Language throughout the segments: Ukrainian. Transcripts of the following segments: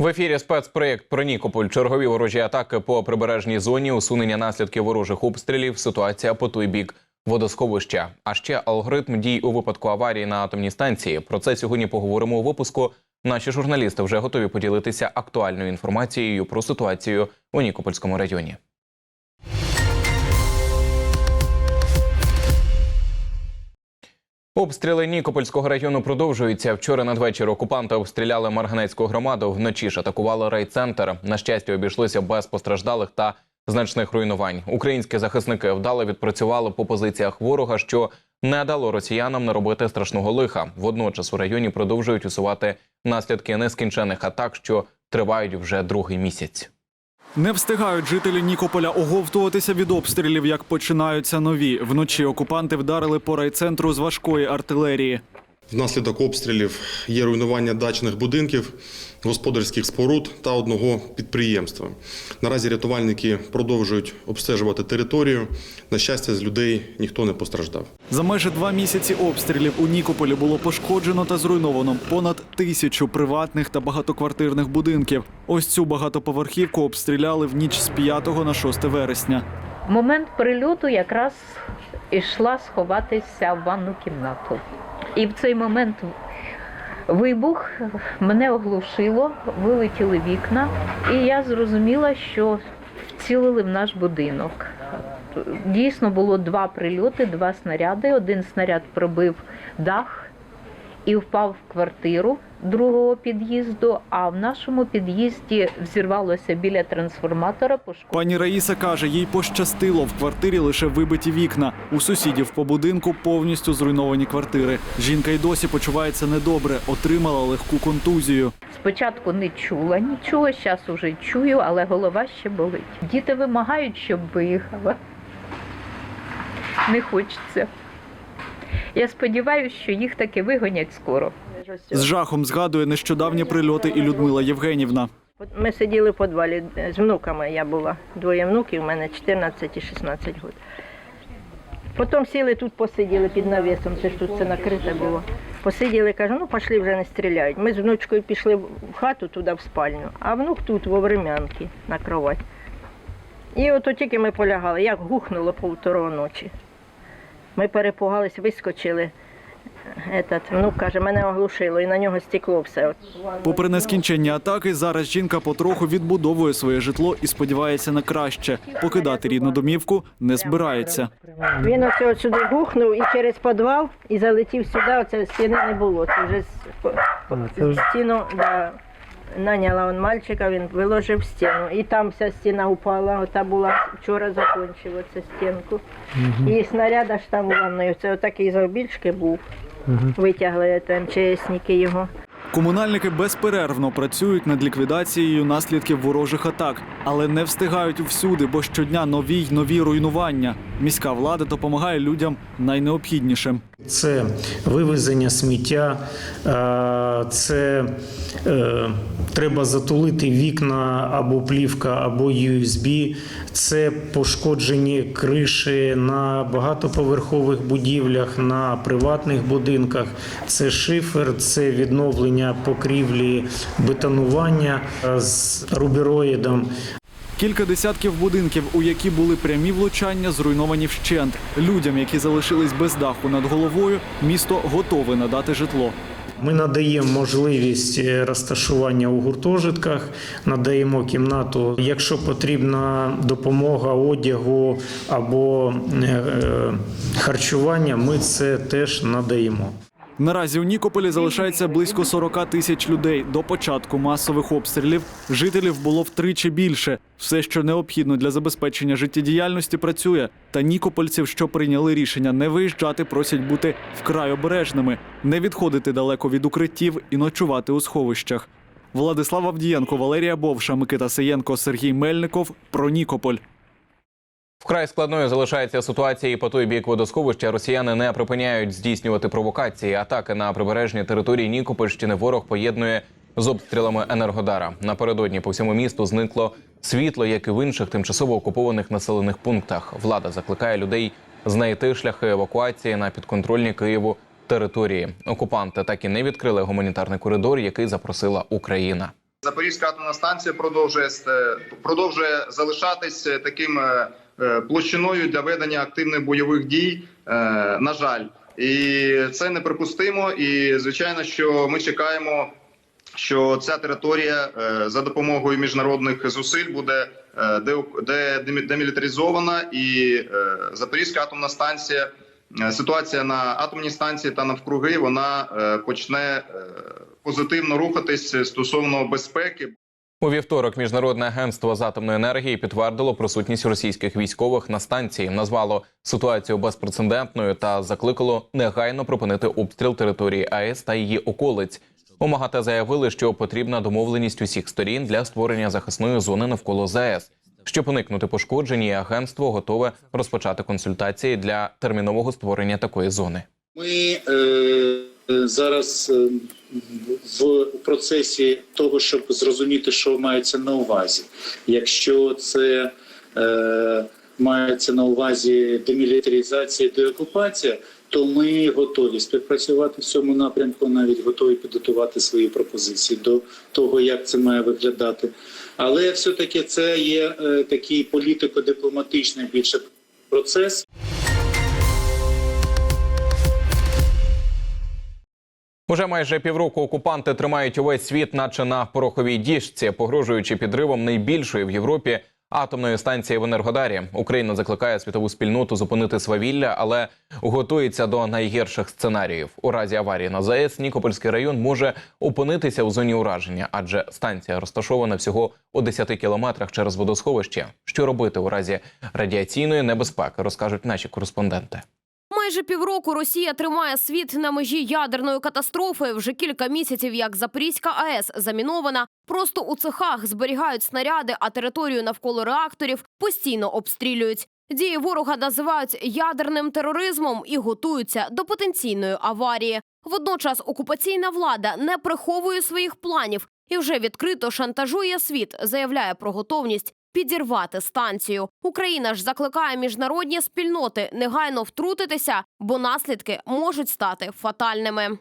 В ефірі спецпроєкт про Нікополь. Чергові ворожі атаки по прибережній зоні, усунення наслідків ворожих обстрілів, ситуація по той бік водосховища. А ще алгоритм дій у випадку аварії на атомній станції. Про це сьогодні поговоримо у випуску. Наші журналісти вже готові поділитися актуальною інформацією про ситуацію у Нікопольському районі. Обстріли Нікопольського району продовжуються. Вчора надвечір окупанти обстріляли Марганецьку громаду. Вночі ж атакували райцентр. На щастя, обійшлося без постраждалих та значних руйнувань. Українські захисники вдало відпрацювали по позиціях ворога, що не дало росіянам наробити страшного лиха. Водночас у районі продовжують усувати наслідки нескінчених атак, що тривають вже другий місяць. Не встигають жителі Нікополя оговтуватися від обстрілів, як починаються нові. Вночі окупанти вдарили по райцентру з важкої артилерії. Внаслідок обстрілів є руйнування дачних будинків, господарських споруд та одного підприємства. Наразі рятувальники продовжують обстежувати територію. На щастя, з людей ніхто не постраждав. За майже два місяці обстрілів у Нікополі було пошкоджено та зруйновано понад тисячу приватних та багатоквартирних будинків. Ось цю багатоповерхівку обстріляли в ніч з 5 на 6 вересня. Момент прильоту якраз йшла сховатися в ванну кімнату. І в цей момент вибух мене оглушило, вилетіли вікна, і я зрозуміла, що вцілили в наш будинок. Дійсно було два прильоти, два снаряди. Один снаряд пробив дах і впав в квартиру другого під'їзду, а в нашому під'їзді взірвалося біля трансформатора. пошкодило Пані Раїса каже, їй пощастило в квартирі лише вибиті вікна. У сусідів по будинку повністю зруйновані квартири. Жінка й досі почувається недобре, отримала легку контузію. Спочатку не чула нічого, зараз уже чую, але голова ще болить. Діти вимагають, щоб виїхала. Не хочеться. Я сподіваюся, що їх таки вигонять скоро. З жахом згадує нещодавні прильоти і Людмила Євгенівна. Ми сиділи в підвалі з внуками. Я була двоє внуків, у мене 14 і 16 років. Потім сіли тут, посиділи під навісом, це ж тут все накрите було. Посиділи, кажу, ну пішли вже не стріляють. Ми з внучкою пішли в хату туди, в спальню, а внук тут, в Овремянки, на кровать. І от тільки ми полягали, як гухнуло повторого ночі. Ми перепугались, вискочили. Этот, внук каже, мене оглушило, і на нього стекло все. Попри нескінченні атаки, зараз жінка потроху відбудовує своє житло і сподівається на краще. Покидати рідну домівку не збирається. Він ось от сюди гухнув і через підвал і залетів сюди, оце стіни не було. Це вже стіну да, наняла он мальчика, він виложив стіну. І там вся стіна упала, ота була вчора закінчив оцю стінку. І снаряд аж там у ванної, це отакий завбільшки був. Витягли там МЧСники його. Комунальники безперервно працюють над ліквідацією наслідків ворожих атак, але не встигають всюди, бо щодня нові й нові руйнування. Міська влада допомагає людям найнеобхіднішим. Це вивезення сміття, е, це е, треба затулити вікна або плівка, або USB, це пошкоджені криші на багатоповерхових будівлях, на приватних будинках, це шифер, це відновлення покрівлі бетонування е, з рубероїдом. Кілька десятків будинків, у які були прямі влучання, зруйновані вщент. Людям, які залишились без даху над головою, місто готове надати житло. Ми надаємо можливість е, розташування у гуртожитках, надаємо кімнату. Якщо потрібна допомога одягу або е, харчування, ми це теж надаємо. Наразі у Нікополі залишається близько 40 тисяч людей. До початку масових обстрілів жителів було втричі більше. Все, що необхідно для забезпечення життєдіяльності, працює. Та нікопольців, що прийняли рішення не виїжджати, просять бути вкрай обережними, не відходити далеко від укриттів і ночувати у сховищах. Владислав Авдієнко, Валерія Бовша, Микита Сиєнко, Сергій Мельников про Нікополь. Вкрай складною залишається ситуація і по той бік водосховища. Росіяни не припиняють здійснювати провокації. Атаки на прибережній території Нікопольщини ворог поєднує з обстрілами Енергодара. Напередодні по всьому місту зникло світло, як і в інших тимчасово окупованих населених пунктах. Влада закликає людей знайти шляхи евакуації на підконтрольні Києву території. Окупанти так і не відкрили гуманітарний коридор, який запросила Україна. Запорізька атомна станція продовжує ст- продовжує залишатись е, таким е, е, площиною для ведення активних бойових дій. е, На жаль, і це неприпустимо. І звичайно, що ми чекаємо, що ця територія е, за допомогою міжнародних зусиль буде е, де, де демі- демілітаризована, і е, Запорізька атомна станція. е, Ситуація на атомній станції та навкруги вона е, почне е, позитивно рухатись стосовно безпеки. У вівторок міжнародне агентство з атомної енергії підтвердило присутність російських військових на станції, назвало ситуацію безпрецедентною та закликало негайно припинити обстріл території АЕС та її околиць. У МАГАТЕ заявили, що потрібна домовленість усіх сторін для створення захисної зони навколо ЗАЕС. Щоб уникнути пошкоджень, агентство готове розпочати консультації для термінового створення такої зони. Ми е, зараз е, в процесі того, щоб зрозуміти, що мається на увазі. Якщо це е, мається на увазі демілітаризація, деокупація, то ми готові співпрацювати в цьому напрямку, навіть готові підготувати свої пропозиції до того, як це має виглядати. Але все-таки це є е, такий політико-дипломатичний більше процес. Уже майже півроку окупанти тримають увесь світ, наче на пороховій діжці, погрожуючи підривом найбільшої в Європі атомної станції в Енергодарі. Україна закликає світову спільноту зупинити свавілля, але готується до найгірших сценаріїв. У разі аварії на ЗАЕС Нікопольський район може опинитися у зоні ураження, адже станція розташована всього у 10 кілометрах через водосховище. Що робити у разі радіаційної небезпеки, розкажуть наші кореспонденти. Майже півроку Росія тримає світ на межі ядерної катастрофи. Вже кілька місяців, як Запорізька АЕС замінована. Просто у цехах зберігають снаряди, а територію навколо реакторів постійно обстрілюють. Дії ворога називають ядерним тероризмом і готуються до потенційної аварії. Водночас окупаційна влада не приховує своїх планів і вже відкрито шантажує світ, заявляє про готовність підірвати станцію. Україна ж закликає міжнародні спільноти негайно втрутитися, бо наслідки можуть стати фатальними.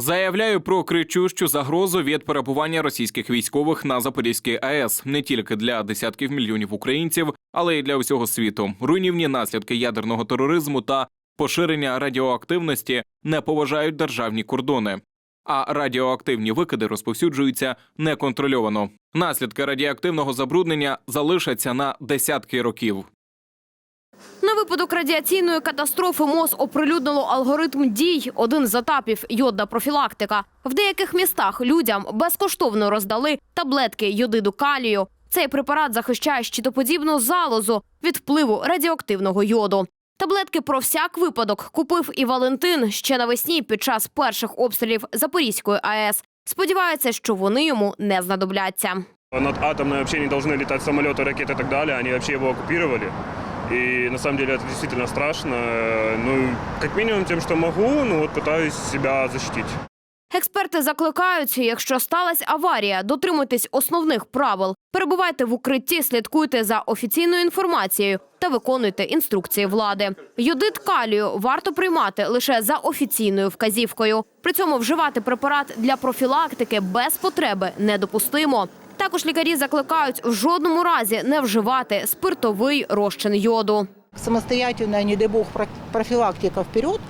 Заявляю про кричущу загрозу від перебування російських військових на Запорізькій АЕС не тільки для десятків мільйонів українців, але й для усього світу. Руйнівні наслідки ядерного тероризму та поширення радіоактивності не поважають державні кордони. А радіоактивні викиди розповсюджуються неконтрольовано. Наслідки радіоактивного забруднення залишаться на десятки років. На випадок радіаційної катастрофи МОЗ оприлюднило алгоритм дій. Один з етапів йодна профілактика. В деяких містах людям безкоштовно роздали таблетки йодиду калію. Цей препарат захищає щитоподібну залозу від впливу радіоактивного йоду. Таблетки про всяк випадок купив і Валентин ще навесні під час перших обстрілів Запорізької АЕС. Сподівається, що вони йому не знадобляться. Над атомной вообще не должны летать самолеты, ракеты и так далее. Они вообще его оккупировали. И на самом деле это действительно страшно. Ну, как минимум тем, что могу, ну вот пытаюсь себя защитить. Експерти закликають, якщо сталася аварія, дотримуйтесь основних правил. Перебувайте в укритті, слідкуйте за офіційною інформацією та виконуйте інструкції влади. Йодит калію варто приймати лише за офіційною вказівкою. При цьому вживати препарат для профілактики без потреби недопустимо. Також лікарі закликають в жодному разі не вживати спиртовий розчин йоду. самостоятельная, не дай бог, про- профилактика вперед,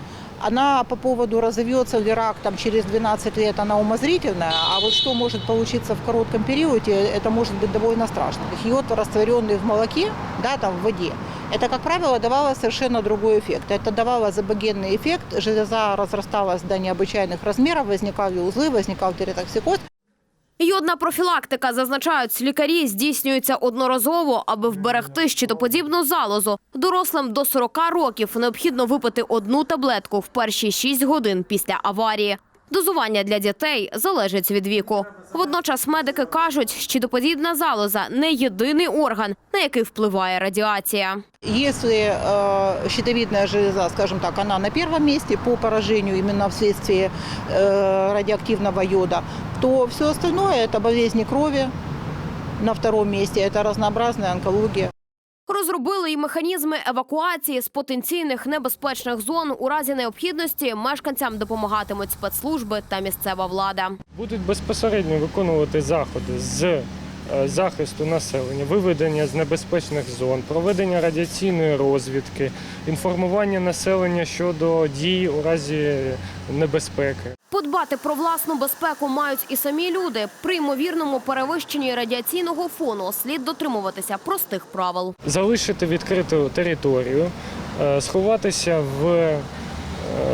она по поводу разовьется ли рак там, через 12 лет, она умозрительная, а вот что может получиться в коротком периоде, это может быть довольно страшно. Йод, растворенный в молоке, да, там, в воде, это, как правило, давало совершенно другой эффект. Это давало забогенный эффект, железа разрасталась до необычайных размеров, возникали узлы, возникал теретоксикоз. Йодна профілактика, зазначають лікарі, здійснюється одноразово, аби вберегти щитоподібну залозу. Дорослим до 40 років необхідно випити одну таблетку в перші 6 годин після аварії. Дозування для дітей залежить від віку. Водночас медики кажуть, щитоподібна залоза не єдиний орган, на який впливає радіація. Если э, щитовидная железа, скажем так, она на первом месте по поражению именно вследствие э, радиоактивного йода, то все остальное это болезни крови. На втором месте это разнообразная онкология. Розробили й механізми евакуації з потенційних небезпечних зон. У разі необхідності мешканцям допомагатимуть спецслужби та місцева влада. будуть безпосередньо виконувати заходи з е, захисту населення, виведення з небезпечних зон, проведення радіаційної розвідки, інформування населення щодо дій у разі небезпеки. Подбати про власну безпеку мають і самі люди. При ймовірному перевищенні радіаційного фону слід дотримуватися простих правил. Залишити відкриту територію, е, сховатися в е,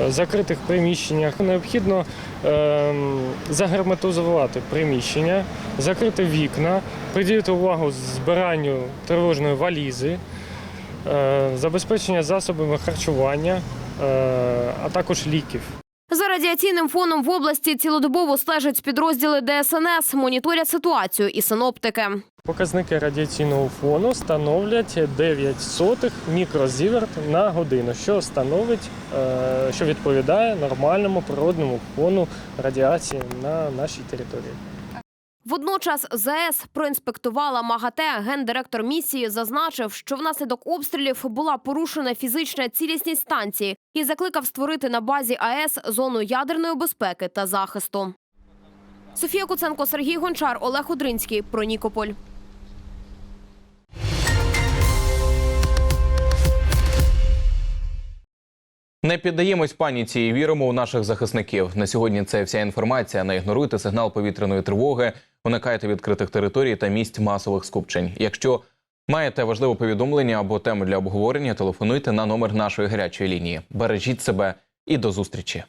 закритих приміщеннях. Необхідно ем, загерметизувати приміщення, закрити вікна, приділити увагу збиранню тривожної валізи, е, забезпечення засобами харчування, е, а також ліків. За радіаційним фоном в області цілодобово стежать підрозділи ДСНС, моніторять ситуацію і синоптики. Показники радіаційного фону становлять 9 сотих мікрозіверт на годину, що становить, е, що відповідає нормальному природному фону радіації на нашій території. Водночас ЗАЕС проінспектувала МАГАТЕ. Гендиректор місії зазначив, що внаслідок обстрілів була порушена фізична цілісність станції і закликав створити на базі АЕС зону ядерної безпеки та захисту. Софія Куценко, Сергій Гончар, Олег Одринський. Про Нікополь. Не піддаємось паніці і віримо у наших захисників. На сьогодні це вся інформація. Не ігноруйте сигнал повітряної тривоги, уникайте відкритих територій та місць масових скупчень. Якщо маєте важливе повідомлення або тему для обговорення, телефонуйте на номер нашої гарячої лінії. Бережіть себе і до зустрічі.